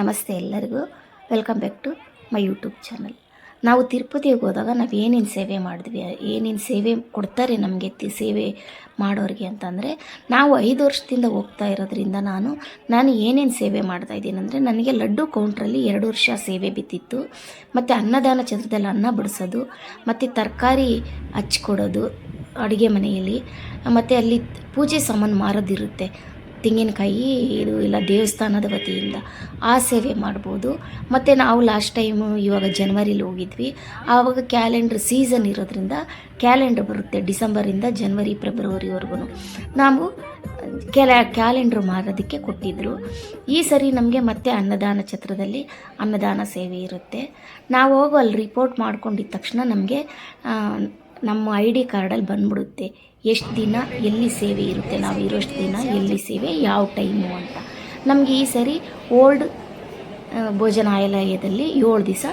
ನಮಸ್ತೆ ಎಲ್ಲರಿಗೂ. Welcome back to my YouTube channel ನಾವು ತಿರುಪತಿಗೆ ಹೋದಾಗ ನಾವು ಏನೇನು ಸೇವೆ ಮಾಡಿದ್ವಿ, ಏನೇನು ಸೇವೆ ಕೊಡ್ತಾರೆ ನಮಗೆ ಸೇವೆ ಮಾಡೋರಿಗೆ ಅಂತಂದರೆ, ನಾವು ಐದು ವರ್ಷದಿಂದ ಹೋಗ್ತಾ ಇರೋದ್ರಿಂದ ನಾನು ನಾನು ಏನೇನು ಸೇವೆ ಮಾಡ್ತಾ ಇದ್ದೀನಿ ಅಂದರೆ, ನನಗೆ ಲಡ್ಡು ಕೌಂಟ್ರಲ್ಲಿ ಎರಡು ವರ್ಷ ಸೇವೆ ಬಿದ್ದಿತ್ತು. ಮತ್ತು ಅನ್ನದಾನ ಚಂದ್ರದಲ್ಲಿ ಅನ್ನ ಬಡಿಸೋದು, ಮತ್ತು ತರಕಾರಿ ಹಚ್ಕೊಡೋದು ಅಡುಗೆ ಮನೆಯಲ್ಲಿ, ಮತ್ತು ಅಲ್ಲಿ ಪೂಜೆ ಸಾಮಾನು ಮಾರೋದಿರುತ್ತೆ. ತೆಂಗಿನಕಾಯಿ, ಇದು ಇಲ್ಲ ದೇವಸ್ಥಾನದ ವತಿಯಿಂದ ಆ ಸೇವೆ ಮಾಡ್ಬೋದು. ಮತ್ತು ನಾವು ಲಾಸ್ಟ್ ಟೈಮು ಇವಾಗ ಜನ್ವರಿಲಿ ಹೋಗಿದ್ವಿ. ಆವಾಗ ಕ್ಯಾಲೆಂಡ್ರ್ ಸೀಸನ್ ಇರೋದ್ರಿಂದ ಕ್ಯಾಲೆಂಡ್ರ್ ಬರುತ್ತೆ ಡಿಸೆಂಬರಿಂದ ಜನ್ವರಿ ಫೆಬ್ರವರಿವರೆಗೂ ನಾವು ಕೆಲ ಕ್ಯಾಲೆಂಡ್ರ್ ಮಾರೋದಕ್ಕೆ ಕೊಟ್ಟಿದ್ದರು ಈ ಸರಿ ನಮಗೆ ಮತ್ತೆ ಅನ್ನದಾನ ಛತ್ರದಲ್ಲಿ ಅನ್ನದಾನ ಸೇವೆ ಇರುತ್ತೆ. ನಾವು ಹೋಗಿ ಅಲ್ಲಿ ರಿಪೋರ್ಟ್ ಮಾಡ್ಕೊಂಡಿದ್ದ ತಕ್ಷಣ ನಮಗೆ ನಮ್ಮ ಐ ಡಿ ಕಾರ್ಡಲ್ಲಿ ಬಂದ್ಬಿಡುತ್ತೆ. ಎಷ್ಟು ದಿನ ಎಲ್ಲಿ ಸೇವೆ ಇರುತ್ತೆ? ನಾವು ಇರೋಷ್ಟು ದಿನ ಎಲ್ಲಿ ಸೇವೆ, ಯಾವ ಟೈಮು ಅಂತ. ನಮಗೆ ಈ ಸರಿ ಓಲ್ಡ್ ಭೋಜನಾಲಯದಲ್ಲಿ ಏಳು ದಿವಸ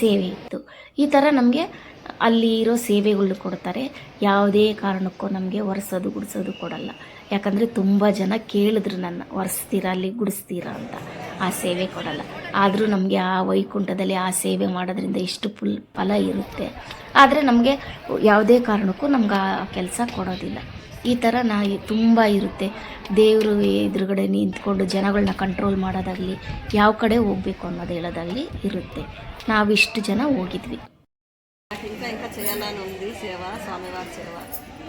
ಸೇವೆ ಇತ್ತು. ಈ ಥರ ನಮಗೆ ಅಲ್ಲಿ ಇರೋ ಸೇವೆಗಳು ಕೊಡ್ತಾರೆ. ಯಾವುದೇ ಕಾರಣಕ್ಕೂ ನಮಗೆ ಒರೆಸೋದು, ಗುಡಿಸೋದು ಕೊಡಲ್ಲ. ಯಾಕಂದರೆ ತುಂಬ ಜನ ಕೇಳಿದ್ರು ನನ್ನ, ಒರೆಸ್ತೀರಾ, ಅಲ್ಲಿ ಗುಡಿಸ್ತೀರಾ? ಅಂತ. ಆ ಸೇವೆ ಕೊಡಲ್ಲ. ಆದರೂ ನಮಗೆ ಆ ವೈಕುಂಠದಲ್ಲಿ ಆ ಸೇವೆ ಮಾಡೋದ್ರಿಂದ ಎಷ್ಟು ಫುಲ್ ಫಲ ಇರುತ್ತೆ. ಆದರೆ ನಮಗೆ ಯಾವುದೇ ಕಾರಣಕ್ಕೂ ನಮ್ಗೆ ಆ ಕೆಲಸ ಕೊಡೋದಿಲ್ಲ. ಈ ಥರ ನಾ ತುಂಬ ಇರುತ್ತೆ. ದೇವರು ಎದುರುಗಡೆ ನಿಂತ್ಕೊಂಡು ಜನಗಳನ್ನ ಕಂಟ್ರೋಲ್ ಮಾಡೋದಾಗಲಿ ಯಾವ ಕಡೆ ಹೋಗ್ಬೇಕು ಅನ್ನೋದು ಹೇಳೋದಾಗಲಿ ಇರುತ್ತೆ. ನಾವಿಷ್ಟು ಜನ ಹೋಗಿದ್ವಿ.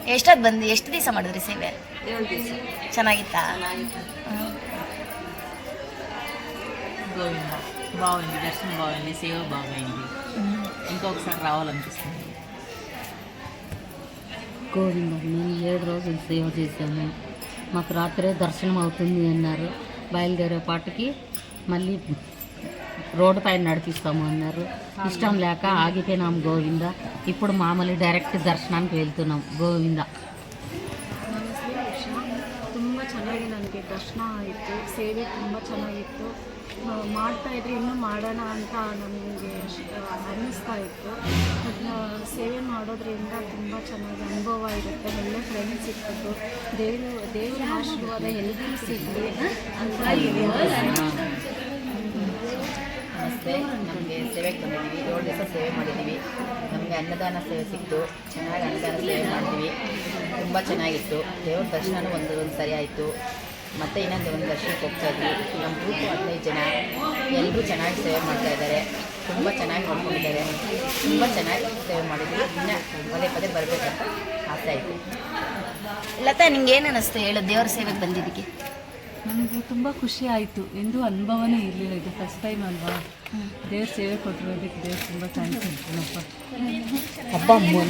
ಎಷ್ಟೊತ್ತು ಬಂದು? ಎಷ್ಟು ದಿವಸ ಮಾಡಿದ್ರಿ ಸೇವೆ? ಚೆನ್ನಾಗಿತ್ತಾ? గోవింద బాగుంది దర్శనం బాగుంది సేవ బాగుంది ఇంకొకసారి రావాలనిపిస్తుంది గోవింద మేము ఏడు రోజులు సేవ చేశాము మాకు రాత్రే దర్శనం అవుతుంది అన్నారు బయలుదేరే పాటికి మళ్ళీ రోడ్డు పైన నడిపిస్తాము అన్నారు ఇష్టం లేక ఆగిపోయినాం గోవింద ఇప్పుడు మామూలు డైరెక్ట్ దర్శనానికి వెళ్తున్నాం గోవింద ತುಂಬ ಚೆನ್ನಾಗಿ ನನಗೆ ದರ್ಶನ ಆಯಿತು ಸೇವೆ ತುಂಬ ಚೆನ್ನಾಗಿತ್ತು ಆ, ಮಾಡ್ತಾ ಇದ್ರೆ ಇನ್ನೂ ಮಾಡೋಣ ಅಂತ ನಮಗೆ ಅನ್ನಿಸ್ತಾ ಇತ್ತು. ಮತ್ತು ಸೇವೆ ಮಾಡೋದ್ರಿಂದ ತುಂಬ ಚೆನ್ನಾಗಿ ಅನುಭವ ಇರುತ್ತೆ. ಒಳ್ಳೆ ಫ್ರೆಂಡ್ಸ್ ಸಿಕ್ಕಿದ್ದು. ದೇವರು, ದೇವರ ಆಶೀರ್ವಾದ ಎಲ್ರಿಗೂ ಸಿಗಲಿ ಅಂತ ನಮಗೆ ಸೇವೆಗೆ ಬಂದಿದ್ದೀವಿ ಏಳು ದಿವಸ ಸೇವೆ ಮಾಡಿದ್ದೀವಿ. ನಮಗೆ ಅನ್ನದಾನ ಸೇವೆ ಸಿಕ್ತು ಚೆನ್ನಾಗಿ ಅನ್ನದಾನ ಸೇವೆ ಮಾಡಿದ್ವಿ ತುಂಬ ಚೆನ್ನಾಗಿತ್ತು. ದೇವ್ರ ದರ್ಶನ ಒಂದು ಒಂದು ಸರಿ ಆಯಿತು. ಮತ್ತು ಇನ್ನೊಂದು ಒಂದು ದರ್ಶನಕ್ಕೆ ಹೋಗ್ತಾ ಇದ್ವಿ ನಮ್ಮ ಗ್ರೂಪ್ ಹದಿನೈದು ಜನ ಎಲ್ಲರೂ ಚೆನ್ನಾಗಿ ಸೇವೆ ಮಾಡ್ತಾ ಇದ್ದಾರೆ ತುಂಬ ಚೆನ್ನಾಗಿ ನೋಡ್ಕೊಂಡಿದ್ದಾರೆ ತುಂಬ ಚೆನ್ನಾಗಿ ಸೇವೆ ಮಾಡಿದ್ವಿ ಇನ್ನ ಪದೇ ಪದೇ ಬರಬೇಕಂತ ಆಸೆ ಆಯಿತು ಲತಾ ನಿಂಗೆ ಏನು ಅನ್ನಿಸ್ತು ಹೇಳು ದೇವ್ರ ಸೇವೆಗೆ ಬಂದಿದ್ದಕ್ಕೆ ನನಗೆ ತುಂಬ ಖುಷಿ ಆಯಿತು ಎಂದೂ ಅನುಭವನೇ ಇರಲಿಲ್ಲ ಇದು ಫಸ್ಟ್ ಟೈಮ್ ಅಲ್ವಾ ದೇವ್ರ ಸೇವೆ ಕೊಟ್ಟಿರೋದಕ್ಕೆ ದೇವ್ರು ತುಂಬ ಥ್ಯಾಂಕ್ಸ್ ಅಂತ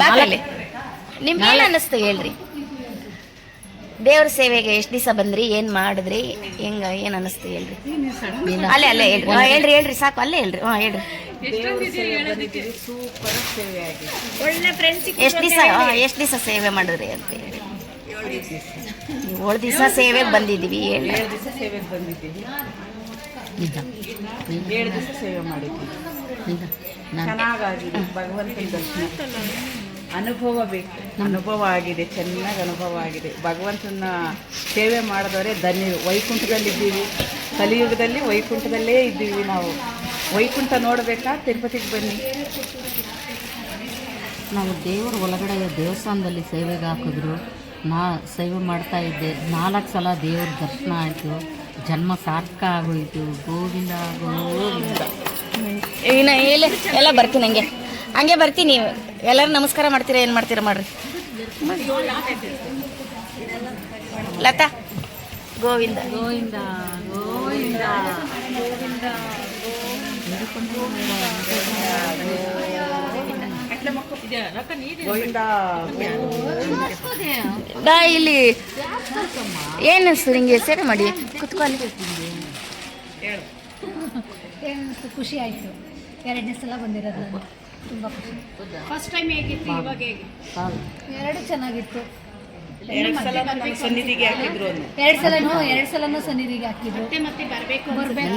ಬಾಗಲೇ ನಿಮ್ಗೆ ಏನು ಅನ್ನಿಸ್ತು ಹೇಳ್ರಿ ದೇವ್ರ ಸೇವೆಗೆ ಎಷ್ಟು ದಿವಸ ಬಂದ್ರಿ ಏನು ಮಾಡಿದ್ರಿ ಹೆಂಗ ಏನು ಅನ್ನಿಸ್ತು ಹೇಳ್ರಿ. ಅಲ್ಲೇ ಅಲ್ಲೇ ಹೇಳ್ರಿ. ಹಾಂ ಹೇಳ್ರಿ ಹೇಳ್ರಿ ಸಾಕು ಅಲ್ಲೇ ಹೇಳ್ರಿ. ಹಾಂ ಹೇಳ್ರಿ. ಎಷ್ಟು ದಿವಸ ಎಷ್ಟು ದಿವಸ ಸೇವೆ ಮಾಡಿದ್ರಿ ಅಂತ ಹೇಳಿ. ಏಳು ದಿವಸ ಸೇವೆಗೆ ಬಂದಿದ್ದೀವಿ ಹೇಳಿ. ಏಳು ದಿವಸ ಸೇವೆಗೆ ಬಂದಿದ್ದೀವಿ. ಏಳು ದಿವಸ ಸೇವೆ ಮಾಡಿದ್ವಿ ಭಗವಂತನ ದರ್ಶನ. ಅನುಭವ ಬೇಕು. ಅನುಭವ ಆಗಿದೆ ಚೆನ್ನಾಗಿ ಅನುಭವ ಆಗಿದೆ. ಭಗವಂತನ ಸೇವೆ ಮಾಡಿದವರೇ ಧನ್ಯರು. ವೈಕುಂಠದಲ್ಲಿದ್ದೀವಿ. ಕಲಿಯುಗದಲ್ಲಿ ವೈಕುಂಠದಲ್ಲೇ ಇದ್ದೀವಿ ನಾವು. ವೈಕುಂಠ ನೋಡಬೇಕಾ? ತಿರುಪತಿಗೆ ಬನ್ನಿ. ನಾವು ದೇವರ ಒಳಗಡೆ ದೇವಸ್ಥಾನದಲ್ಲಿ ಸೇವೆಗೆ ಹಾಕಿದ್ರು. ನಾ ಸೇವೆ ಮಾಡ್ತಾ ಇದ್ದೆ. ನಾಲ್ಕು ಸಲ ದೇವ್ರ ದರ್ಶನ ಆಯಿತು. ಜನ್ಮ ಸಾರ್ಥಕ ಆಗೋಯಿತು. ಗೋವಿಂದ ಗೋವಿಂದ. ಎಲ್ಲ ಎಲ್ಲ ಬರ್ತೀನಿ ಹಂಗೆ. ಹಂಗೆ ಬರ್ತೀನಿ ಎಲ್ಲರೂ ನಮಸ್ಕಾರ ಮಾಡ್ತೀರಾ ಏನು ಮಾಡ್ತೀರಾ ಮಾಡ್ರಿ. ಲತಾ. ಗೋವಿಂದ. ಗೋವಿಂದ ಗೋವಿಂದ. ಗೋವಿಂದ ಇಲ್ಲಿ. ಏನು ನಿಂಗೆ? ಸೇವೆ ಮಾಡಿ. ಕುತ್ಕೊಳ್ಳಿ ಖುಷಿ ಆಯ್ತು. ಎರಡನೇ ಸಲ ಬಂದಿರೋದು. ತುಂಬ ಖುಷಿ. ಫಸ್ಟ್ ಟೈಮ್ ಹೇಗಿತ್ತು ಇವಾಗ ಹೇಗೆ? ಎರಡು ಚೆನ್ನಾಗಿತ್ತು. ಎರಡು ಸಲ ನಮ್ಮ ಸನ್ನಿಧಿಗೆ ಹಾಕಿದ್ರು ಅವ್ನು. ಎರಡು ಸಲನೂ ಎರಡು ಸಲನೂ ಸನ್ನಿಧಿಗೆ ಹಾಕಿದ್ರು. ಮತ್ತೆ ಮತ್ತೆ ಬರಬೇಕು ಬರಬೇಕು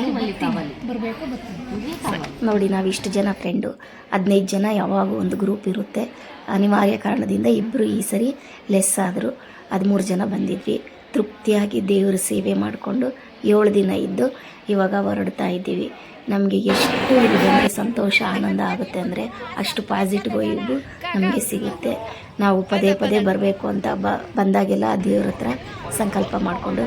ಬರಬೇಕು ಬರ್ತೀನಿ. ನೋಡಿ ನಾವು ಇಷ್ಟು ಜನ ಫ್ರೆಂಡು ಹದಿನೈದು ಜನ ಯಾವಾಗ ಒಂದು ಗ್ರೂಪ್ ಇರುತ್ತೆ. ಅನಿವಾರ್ಯ ಕಾರಣದಿಂದ ಇಬ್ಬರು ಈ ಸರಿ ಲೆಸ್ ಆದರು. ಹದಿಮೂರು ಜನ ಬಂದಿದ್ವಿ. ತೃಪ್ತಿಯಾಗಿ ದೇವರ ಸೇವೆ ಮಾಡಿಕೊಂಡು ಏಳು ದಿನ ಇದ್ದು ಇವಾಗ ಹೊರಡ್ತಾ ಇದ್ದೀವಿ. ನಮಗೆ ಎಷ್ಟು ಇದರಿಂದ ಸಂತೋಷ, ಆನಂದ ಆಗುತ್ತೆ ಅಂದರೆ ಅಷ್ಟು ಪಾಸಿಟಿವ್ ವೈಬು ನಮಗೆ ಸಿಗುತ್ತೆ. ನಾವು ಪದೇ ಪದೇ ಬರಬೇಕು ಅಂತ ಬ ಬಂದಾಗೆಲ್ಲ ದೇವ್ರ ಹತ್ರ ಸಂಕಲ್ಪ ಮಾಡಿಕೊಂಡು